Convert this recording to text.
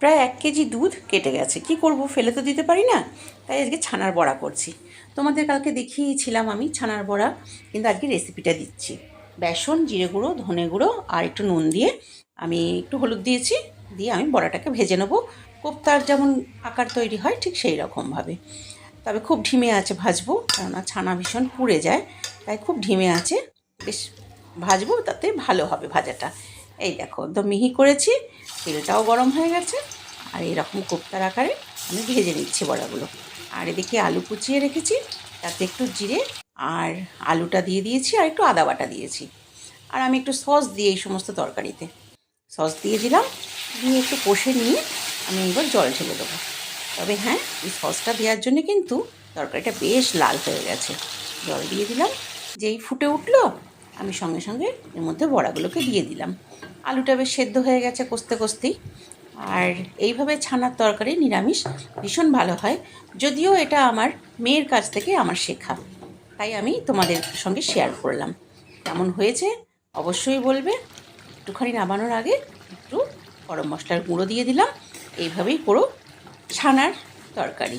প্রায় এক কেজি দুধ কেটে গেছে। কি করব? ফেলে তো দিতে পারি না। তাই আজকে ছানার বড়া করছি। তোমাদের কালকে দেখিয়েছিলাম আমি ছানার বড়া, কিন্তু আজকে রেসিপিটা দিচ্ছি। বেসন, জিরে গুঁড়ো, ধনে গুঁড়ো আর একটু নুন দিয়ে আমি একটু হলুদ দিয়েছি, দিয়ে আমি বড়াটাকে ভেজে নেব। কোপ্তার যেমন আকার তৈরি হয়, ঠিক সেই রকমভাবে তবে খুব ঢিমে আছে ভাজবো, কেননা ছানা ভীষণ পুড়ে যায়, তাই খুব ঢিমে আছে। বেশ ভাজবো, তাতে ভালো হবে ভাজাটা। এই দেখো, একদম মিহি করেছি, তেলটাও গরম হয়ে গেছে, আর এরকম কোপ্তার আকারে আমি ভেজে নিচ্ছি বড়াগুলো। আর এদিকে আলু কুচিয়ে রেখেছি, তাতে একটু জিরে আর আলুটা দিয়ে দিয়েছি আর একটু আদা বাটা দিয়েছি। আর আমি একটু সস দিয়ে এই সমস্ত তরকারিতে। সস দিয়ে দিলাম, দিয়ে একটু কষে নিয়ে আমি এবার জল ঢেলে দেবো। তবে হ্যাঁ এই সসটা দেওয়ার জন্য কিন্তু তরকারিটা বেশ লাল হয়ে গেছে। জল দিয়ে দিলাম, যেই ফুটে উঠল আমি সঙ্গে সঙ্গে এর মধ্যে বড়াগুলোকে দিয়ে দিলাম। আলুটা বেশ সেদ্ধ হয়ে গেছে কষতে কষতেই। আর এইভাবে ছানার তরকারি নিরামিষ ভীষণ ভালো হয়। যদিও এটা আমার মেয়ের কাছ থেকে আমার শেখা। তাই আমি তোমাদের সঙ্গে শেয়ার করলাম। কেমন হয়েছে অবশ্যই বলবে। একটুখানি নামানোর আগে একটু গরম মশলার গুঁড়ো দিয়ে দিলাম। এইভাবেই করো ছানার তরকারি।